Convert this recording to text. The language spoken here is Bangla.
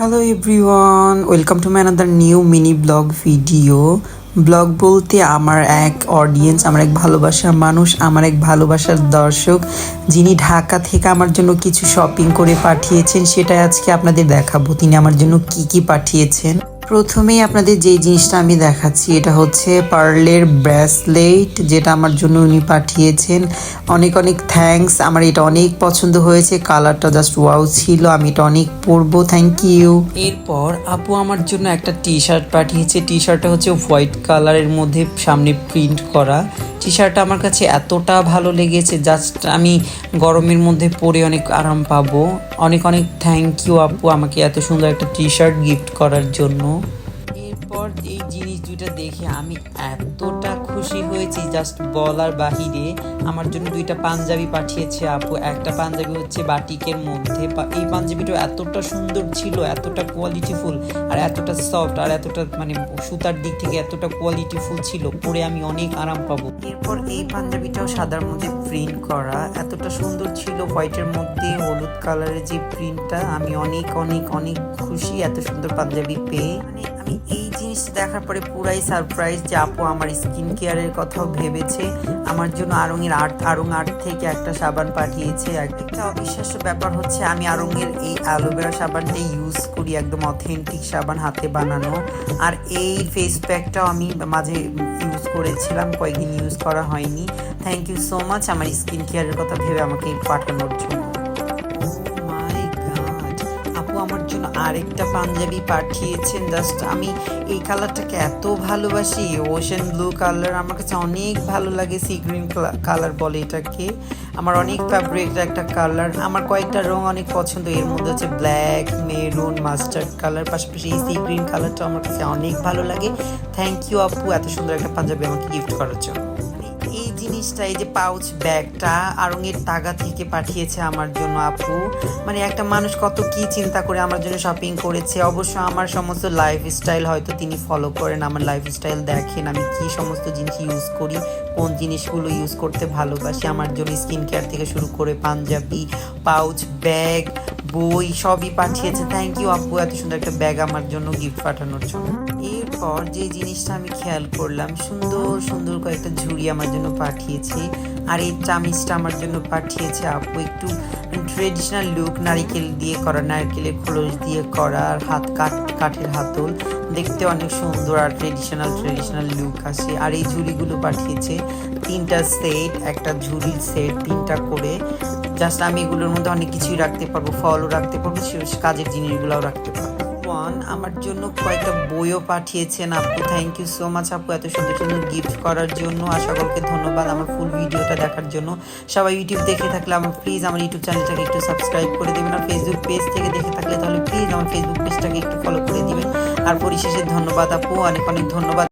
Hello everyone welcome to my another new mini blog video blog বলতে আমার এক অডিয়েন্স আমার এক ভালোবাসার মানুষ, আমার এক ভালোবাসার দর্শক, যিনি ঢাকা থেকে আমার জন্য কিছু শপিং করে পাঠিয়েছেন, সেটাই আজকে আপনাদের দেখাবো। তিনি আমার জন্য কি কি পাঠিয়েছেন? প্রথমেই আপনাদের যে জিনিসটা আমি দেখাচ্ছি, এটা হচ্ছে পার্লের ব্রেসলেট, যেটা আমার জন্য উনি পাঠিয়েছেন। অনেক অনেক থ্যাংকস আমার এটা অনেক পছন্দ হয়েছে, কালারটা জাস্ট ওয়াও ছিল, আমি এটা অনেক পরবো থ্যাংক ইউ। এরপর আপু আমার জন্য একটা টি শার্ট পাঠিয়েছে টি শার্টটা হচ্ছে হোয়াইট কালারের মধ্যে সামনে প্রিন্ট করা। টি শার্টটা আমার কাছে এতটা ভালো লেগেছে জাস্ট আমি গরমের মধ্যে পরে অনেক আরাম পাবো। অনেক অনেক থ্যাংক ইউ আপু আমাকে এত সুন্দর একটা টি শার্ট গিফট করার জন্য। এরপর এই দুইটা দেখে আমি এতটা খুশি হয়েছি জাস্ট বলার বাহিরে। আমার জন্য দুইটা পাঞ্জাবি পাঠিয়েছে আপু। একটা পাঞ্জাবি হচ্ছে বাটিকের মধ্যে। এই পাঞ্জাবিটা এতটা সুন্দর ছিল, এতটা কোয়ালিটিফুল আর এতটা সফট আর এতটা মানে সুতার দিক থেকে এতটা কোয়ালিটিফুল ছিল, পরে আমি অনেক আরাম পাবো। এরপর এই পাঞ্জাবিটাও সাদার মধ্যে প্রিন্ট করা। এতটা সুন্দর ছিল হোয়াইটের মধ্যে, হলুদ কালারের যে প্রিন্টটা আমি অনেক অনেক অনেক খুশি এত সুন্দর পাঞ্জাবি পেয়ে। মানে আমি এই জিনিস দেখার পরে পুরাই সারপ্রাইজ যে আপু আমার স্কিন কেয়ারের কথাও ভেবেছে। আমার জন্য আরঙের আর্ট আরং আর্ট থেকে একটা সাবান পাঠিয়েছে। একটা অবিশ্বাস্য ব্যাপার হচ্ছে, আমি আরঙের এই অ্যালোভেরা সাবানটা ইউজ করি একদম অথেন্টিক সাবান হাতে বানানো। আর এই ফেস প্যাকটাও আমি মাঝে ইউজ করেছিলাম, কয়েকদিন ইউজ করা হয়নি। থ্যাংক ইউ সো মাচ আমার স্কিন কেয়ারের কথা ভেবে আমাকে পাঠানোর জন্য। মাই আপু, আমার জন্য আরেকটা পাঞ্জাবি পাঠিয়েছেন। জাস্ট আমি এই কালারটাকে এত ভালোবাসি। ওশেন ব্লু কালার আমার কাছে অনেক ভালো লাগে সি গ্রিন কালার বলে এটাকে। আমার অনেক ফেভারিট একটা কালার আমার কয়েকটা রং অনেক পছন্দ। এর মধ্যে হচ্ছে ব্ল্যাক মেরুন মাস্টার্ড কালার পাশাপাশি এই সি গ্রিন কালারটা আমার কাছে অনেক ভালো লাগে। থ্যাংক ইউ আপু। এত সুন্দর একটা পাঞ্জাবি আমাকে গিফট করার জন্য। জিনিসটা, এই যে পাউচ ব্যাগটা আরঙের তাগা থেকে পাঠিয়েছে আমার জন্য আপু। মানে একটা মানুষ কত কি চিন্তা করে আমার জন্য শপিং করেছে। অবশ্য আমার সমস্ত লাইফ স্টাইল হয়তো তিনি ফলো করেন, আমার লাইফ স্টাইল দেখেন আমি কি সমস্ত জিনিস ইউজ করি, কোন জিনিসগুলো ইউজ করতে ভালোবাসি। আমার জন্য স্কিন কেয়ার থেকে শুরু করে পাঞ্জাবি পাউচ ব্যাগ বই সবই পাঠিয়েছে। থ্যাংক ইউ আপু, এত সুন্দর একটা ব্যাগ আমার জন্য গিফট পাঠানোর জন্য। এরপর যে জিনিসটা আমি খেয়াল করলাম, সুন্দর সুন্দর কয়েকটা ঝুড়ি আমার জন্য পাঠিয়েছে আর এই চামিচটা আমার জন্য পাঠিয়েছে আপু। একটু ট্রেডিশনাল লুক নারিকেল দিয়ে করা, নারকেলের খোলস দিয়ে করা, আর হাত কাঠ, কাঠের হাতল। দেখতে অনেক সুন্দর আর ট্রেডিশনাল ট্রেডিশনাল লুক আসে। আর এই ঝুড়িগুলো পাঠিয়েছে তিনটা সেট একটা ঝুড়ির সেট তিনটা করে। জাস্ট আমি এগুলোর মধ্যে অনেক কিছুই রাখতে পারব, ফলও রাখতে পারব সে- কাজের জিনিসগুলোও রাখতে পারব। ওয়ান আমার জন্য কয়েকটা বইও পাঠিয়েছেন আপু। থ্যাংক ইউ সো মাচ আপু এত সুন্দর সুন্দর গিফট করার জন্য। আর সকলকে ধন্যবাদ আমার ফুল ভিডিওটা দেখার জন্য। সবাই ইউটিউব দেখে থাকলে আমার প্লিজ আমার ইউটিউব চ্যানেলটাকে একটু সাবস্ক্রাইব করে দেবেন আর ফেসবুক পেজ থেকে দেখে থাকলে তাহলে প্লিজ আমার ফেসবুক পেজটাকে একটু ফলো করে দিবেন। আর পরিশেষে ধন্যবাদ আপু, অনেক অনেক ধন্যবাদ।